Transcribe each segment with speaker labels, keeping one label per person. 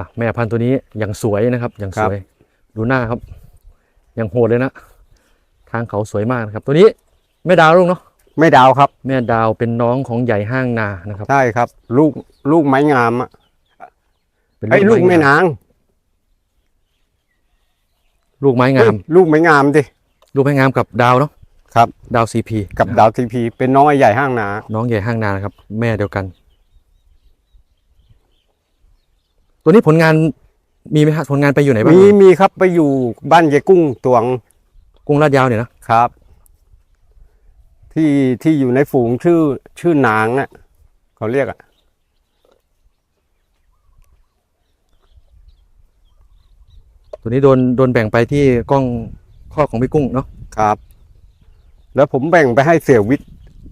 Speaker 1: อะแม่พันธุ์ตัวนี้ยังสวยนะครับยังสวย ดูหน้าครับ ยังโหดเลยนะทางเขาสวยมากนะครับ ตัวนี้แม่ดาวลุงเนาะ
Speaker 2: ไม่ดาวครับ
Speaker 1: แม่ดาวเป็นน้องของใหญ่ห้างนานะครับ
Speaker 2: ใช่ครับ ลูกลูกไม้งามอะ
Speaker 1: เป็น
Speaker 2: ไอ้ยลูกแม่นาง
Speaker 1: ลูกไม้งาม
Speaker 2: เอ้ยลูกไม้งามดิ
Speaker 1: ลูกไม้งามกับดาวเนาะ
Speaker 2: ครับ
Speaker 1: ดาวซีพี
Speaker 2: กับดาวทีพีเป็นน้องไอ้ใหญ่ห้างนา
Speaker 1: น้องใหญ่ห้างนานะครับ แม่เดียวกัน ตัวนี้ผลงานมีไหมฮะผลงานไปอยู่ไหนบ้าง
Speaker 2: มีมีครับไปอยู่บ้านยายกุ้งตวง
Speaker 1: กรุงลาดยาวเนี่ยนะครับ
Speaker 2: ที่ที่อยู่ในฝูงชื่อชื่อนางอะเขาเรียกอะ
Speaker 1: ตัวนี้โดนโดนแบ่งไปที่กล้องข้อของพี่กุ้งเนาะ
Speaker 2: ครับ แล้วผมแบ่งไปให้เสียวิทย์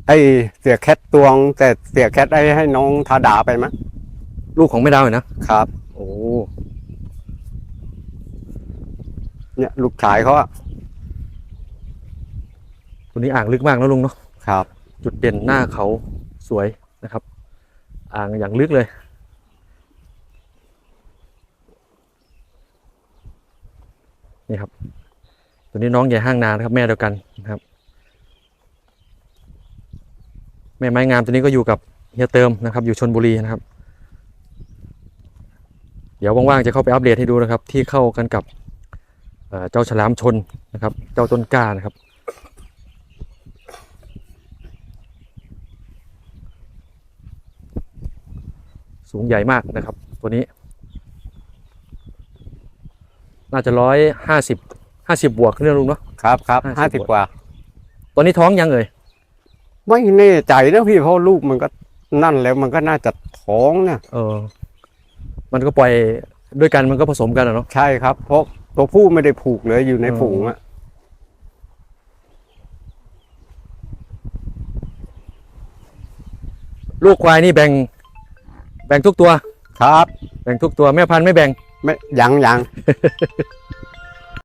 Speaker 2: ไอเสียแคทตวง แต่เสียแคทให้ให้น้องทาดาไปมั้ง
Speaker 1: ลูกของแม่ดาวเนี่ยนะครับ โอ้
Speaker 2: เนี่ยลูกชายเขาอะ
Speaker 1: ตัวนี้อ่างลึกมากนะลุงเนาะ
Speaker 2: ครับ
Speaker 1: จุดเด่นหน้าเขาสวยนะครับ อ่างอย่างลึกเลย นี่ครับ ตัวนี้น้องใหญ่ห้างนานะครับ แม่เดียวกันนะครับ แม่ไม้งามตัวนี้ก็อยู่กับเฮียเติมนะครับ อยู่ชนบุรีนะครับ เดี๋ยวว่างๆจะเข้าไปอัปเดตให้ดูนะครับ ที่เข้ากันกับเอ่อเจ้าฉลามชนนะครับ เจ้าต้นกล้านะครับ สูงใหญ่มากนะครับ ตัวนี้ น่าจะร้อยห้าสิบห้าสิบบวกขึ้นนะลุงเนาะ
Speaker 2: ครับครับ
Speaker 1: ห้า
Speaker 2: ห้า
Speaker 1: สิ
Speaker 2: สิ
Speaker 1: บบ
Speaker 2: กว่า
Speaker 1: ตอนนี้ท้องยังเอ่ย
Speaker 2: ไม่แน่ใจนะพี่เพราะลูกมันก็นั่นแล้วมันก็น่าจะท้องนะ
Speaker 1: เออ มันก็ปล่อยด้วยกันมันก็ผสมกันอะเนาะ
Speaker 2: ใช่ครับ เพราะตัวผู้ไม่ได้ผูกเลยอยู่ใน
Speaker 1: เออ
Speaker 2: ฝูงอะ
Speaker 1: ลูกควายนี่แบ่ง แบ่งทุกตัว
Speaker 2: ครับ
Speaker 1: แบ่งทุกตัวแม่พันธุ์ไม่แบ่ง
Speaker 2: ไม่ยังยัง